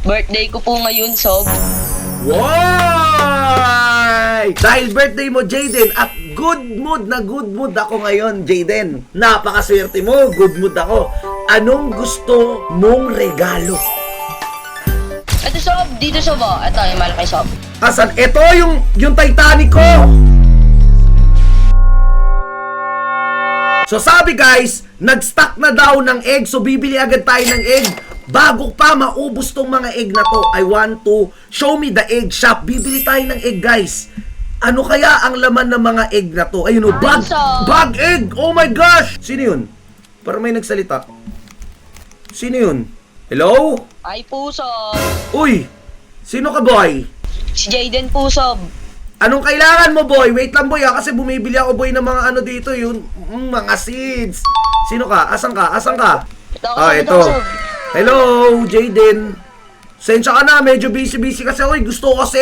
Birthday ko po ngayon, Sob. Why? Dahil birthday mo, Jaden, at good mood na good mood ako ngayon, Jaden. Napakaswerte mo, good mood ako. Anong gusto mong regalo? Ito, Sob. Dito, Sob, oh. Ito, yung malaki, Sob. Asan? Ito yung, yung Titanic ko! So sabi guys, nag-stock na daw ng egg, so bibili agad tayo ng egg. Bago pa maubos tong mga egg na to, I want to show me the egg shop. Bibili tayo ng egg guys. Ano kaya ang laman ng mga egg na to? Ayun o, bag, Awesome. bag egg! Oh my gosh! Sino yun? Parang may nagsalita. Sino yun? Hello? Ay po, Sob. Uy! Sino ka boy? Si Jaden po, Sob. Anong kailangan mo, boy? Wait lang, boy, ah, kasi bumibili ako, boy, ng mga ano dito, yun, mm, mga seeds. Sino ka? Asan ka? Asan ka? Ito ako, Ah, ito. Ito. Hello, Jaden. Sensya ka na, medyo busy-busy kasi ako. Gusto ko kasi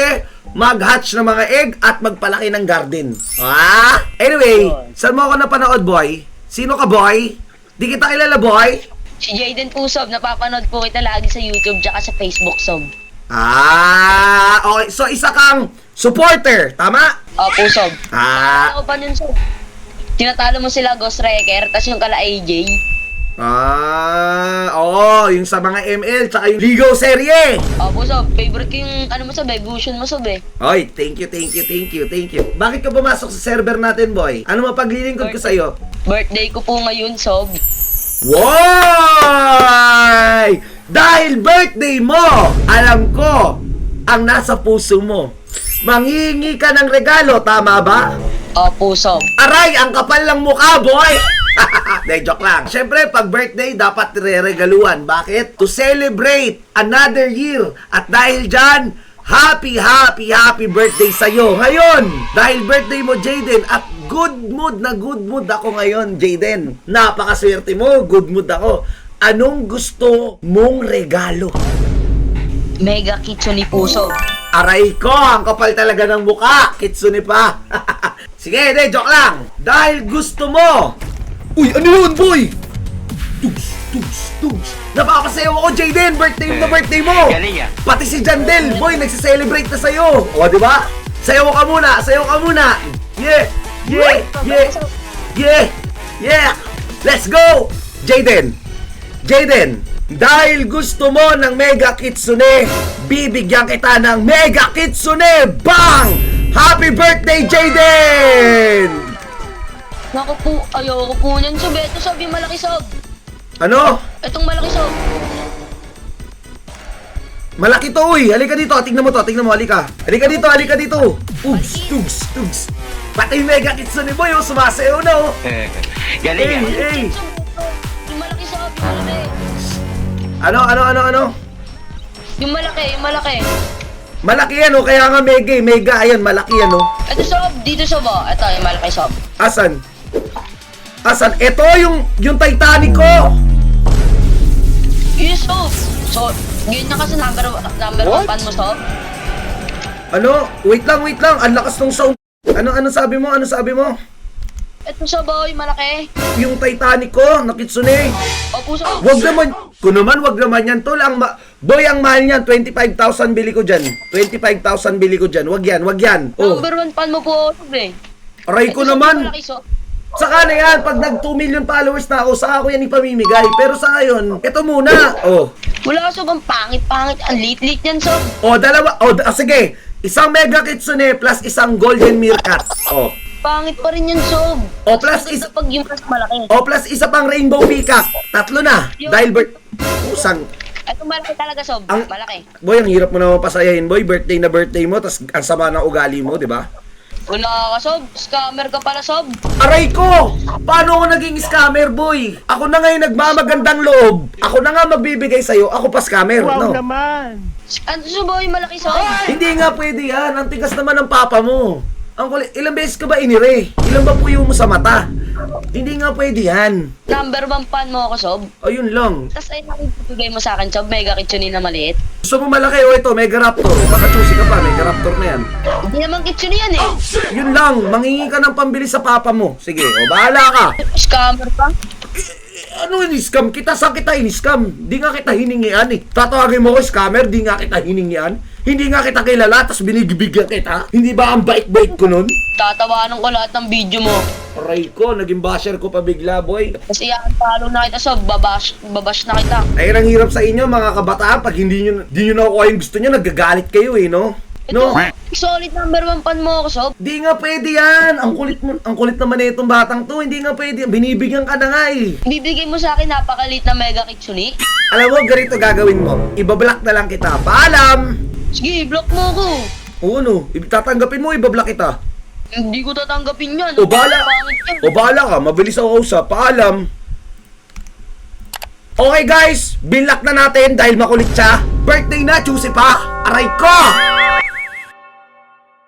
mag-hatch ng mga egg at magpalaki ng garden. Ah? Anyway, saan mo ako napanood, boy? Sino ka, boy? Di kita kilala, boy? Si Jaden po, Sob. Napapanood po kita lagi sa YouTube tsaka sa Facebook, Sob. Ah, okay. So, isa kang supporter, tama? Opo, Sob. Ah, Ako pa nun, Sob. Tinatalo mo sila, Ghost Wrecker, tas yung kala AJ. Ah, oo, yung sa mga ML, tsaka yung Ligaw serye. Opo, Sob. Favorite ko yung, ano mo, Sob, evolution mo, Sob, eh. Oy, thank you, thank you, thank you, thank you. Bakit ka pumasok sa server natin, boy? Ano mapaglilingkod ko sa'yo? Birthday ko po ngayon, Sob. Why? Dahil birthday mo, alam ko, ang nasa puso mo. Manghihingi ka ng regalo, tama ba? Opo, Sob. Aray, ang kapal ng mukha, boy! De, joke lang. Siyempre, pag birthday, dapat re-regaluan. Bakit? To celebrate another year. At dahil dyan, happy, happy, happy birthday sa'yo. Ngayon, dahil birthday mo, Jaden, at good mood na good mood ako ngayon, Jaden. Napakaswerte mo, good mood ako. Anong gusto mong regalo? Mega Kitsune po, Sob. Aray ko, ang kapal talaga ng muka. Kitsune pa. Sige, de, joke lang. Dahil gusto mo. Uy, ano yun, boy? Tugs, tugs, tugs. Napakasayaw ako, Jaden. Birthday mo na birthday mo. Galing ah. Pati si Jandel, boy, nagsiselebrate na sa'yo. O, di ba? Sayaw ka muna, sayaw ka muna. Yeah, yeah, yeah, yeah, yeah. Let's go! Jaden, Jaden, dahil gusto mo ng Mega Kitsune, bibigyan kita ng Mega Kitsune Bang! Happy birthday, Jaden! Naku po, ayoko po niyan, Sob. Ito, Sob, yung malaki, Sob. Ano? Itong malaki, Sob. Malaki to, uy. Halika dito. Tingnan mo to. Tingnan mo. Halika. Halika dito. Halika dito. Ugs, tugs, tugs. Pati yung Mega Kitsune boy, oh. Sumasayaw na, oh. Galing Hey, ah. hey. Yung malaki, Sob. Yung malaki. Ano, ano, ano, ano? Yung malaki, yung malaki. Malaki yan, oh. Kaya nga mega, eh. Mega, ayan. Malaki yan, oh. Ito, Sob. Dito, Sob, oh. Ito, yung malaki, Sob. Asan? Asan? Ito yung, yung Titanic ko. Yes, Sob. So, ganyan kasi number, number one fan mo, Sob. Ano? Wait lang, wait lang. Ang lakas ng sound. Ano, ano sabi mo? Ano sabi mo? Ito, oh, yung malaki. Yung Titanic ko, na Kitsune. Opo, Sob. Wag naman. Kung naman, wag naman yan. Tol, ang ma- Boy, ang mahal niyan. 25,000 bili ko dyan. 25,000 bili ko dyan. Wag yan, wag yan. Oh, Number one fan mo po, Sob, eh. aray ko Ito, Sob, naman. malaki, Sob. Saka na yan, pag nag 2 million followers na ako, saka ako yan ipamimigay. Pero sa ngayon, ito muna. Oh. Wala, Sob. Ang pangit-pangit. Ang lit-lit yan, Sob. Oh, dalawa. Oh, da- ah, sige. Isang Mega Kitsune plus isang Golden Meerkat. Oh. Pangit pa rin yan, Sob. Oh, plus is Ito pag yung mas malaki. Oh, plus isa pang Rainbow Peacock. Tatlo na. Dahil birth... Pusang. Ito malaki talaga, Sob. Ang- Malaki. Boy, ang hirap mo naman pasayahin, boy. Birthday na birthday mo, tas ang sama ng ugali mo, di ba? Wala ka, Sob. Scammer ka pala, Sob. Aray ko! Paano ako naging scammer, boy? Ako na ngayon nagmamagandang loob. Ako na nga magbibigay sa'yo. Ako pa scammer, no? Ano, Sob, yung malaki, Sob? Hindi nga pwede yan. Ang tigas naman ng papa mo. Ang kulit, ilang beses ka ba inire? Ilang ba puyo mo sa mata? Hindi nga pwede yan. Number one fan mo ako, Sob. Ayun lang. Tapos ay nakibigay mo sa akin, Sob. Mega kitsune na maliit. Gusto mo malaki o ito, Mega Raptor. Baka choosy ka pa, Mega Raptor na yan. Hindi naman kitsune yan, eh. Yun lang, mangingi ka ng pambili sa papa mo. Sige, o bahala ka. Scammer pa. Ano in-scam kita? Saan kita in-scam? Di nga kita hiningian eh. Tatawagin mo ko scammer, di nga kita hiningian. Hindi nga kita kilala, tapos binibigyan kita. Hindi ba ang bait-bait ko nun? Tatawanan ko lahat ng video mo. Aray ko, naging basher ko pa bigla, boy. Kasi yan, follow na kita sob. Babash, babash na kita. Ay, ang hirap sa inyo, mga kabataan. Pag hindi nyo, di nyo nakukuha yung gusto nyo, nagagalit kayo eh, no? No? Ito, solid number one fan mo ako sob. Di nga pwede yan. Ang kulit mo, ang kulit naman na itong batang to. Hindi nga pwede. Binibigyan ka na nga eh. Bibigay mo sa akin napakalit na mega kitsuni. Alam mo, ganito gagawin mo. Ibablock na lang kita. Paalam! Sige, block mo ako. Oo, no. Tatanggapin mo, ibablock kita. Hindi ko tatanggapin yan. O bala. Pangit yan. O bala ka. Mabilis ako usap. Paalam. Okay guys, binlock na natin dahil makulit siya. Birthday na, choosy pa. Aray ko!